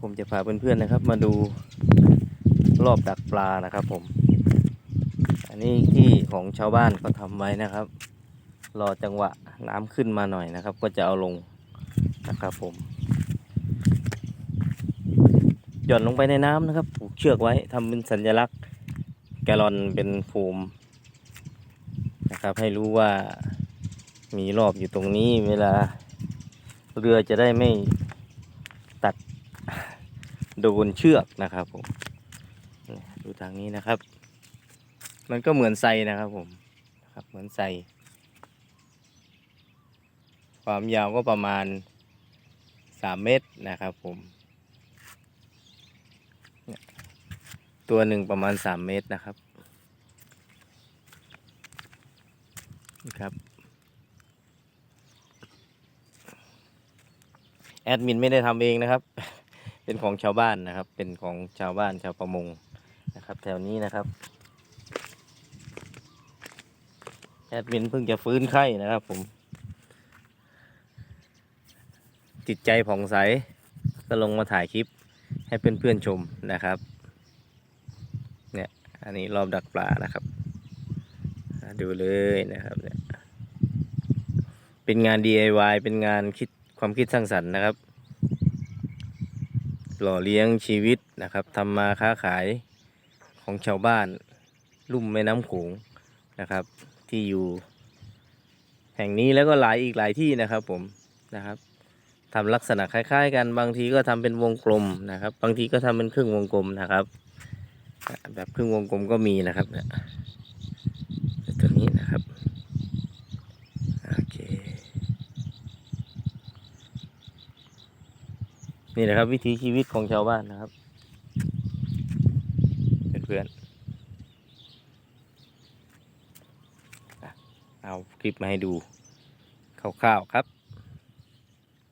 ผมจะพาเพื่อนๆนะครับ มาดูรอบดักปลานะครับผม อันนี้ที่ของชาวบ้านเขาทำไว้นะครับ รอจังหวะน้ำขึ้นมาหน่อยนะครับ ก็จะเอาลงนะครับผมหย่อนลงไปในน้ำนะครับ ผูกเชือกไว้ทำเป็นสัญลักษณ์แกลอนเป็นโฟมนะครับ ให้รู้ว่ามีรอบอยู่ตรงนี้เวลาเรือจะได้ไม่ตัด โดนเชือกนะครับผมดูทางนี้นะครับ มันก็เหมือนไซนะครับผมนะครับเหมือนไซความยาวก็ประมาณสามเมตรนะครับผมตัวหนึ่งประมาณสามเมตรนะครับนี่ครับแอดมินไม่ได้ทำเองนะครับ เป็นของชาวบ้านนะครับ เป็นของชาวบ้านชาวประมงนะครับ แถวนี้นะครับแอดมินเพิ่งจะฟื้นไข้นะครับผม จิตใจผ่องใส ก็ลงมาถ่ายคลิปให้เพื่อนๆชมนะครับ เนี่ย อันนี้รอบดักปลานะครับ ดูเลยนะครับเนี่ยเป็นงาน DIY เป็นงานคิดความคิดสร้างสรรค์นะครับ หล่อเลี้ยงชีวิตนะครับทำมาค้าขายของชาวบ้านลุ่มแม่น้ำโขงนะครับ ที่อยู่แห่งนี้แล้วก็หลายอีกหลายที่นะครับผมนะครับทำลักษณะคล้ายๆ กันบางทีก็ทำเป็นวงกลมนะครับ บางทีก็ทำเป็นครึ่งวงกลมนะครับ แบบครึ่งวงกลมก็มีนะครับเนี่ยตัวนี้นะครับโอเค นี่แหละครับวิถีชีวิตของชาวบ้านนะครับเพื่อนๆเอาคลิปมาให้ดูคร่าวๆครับ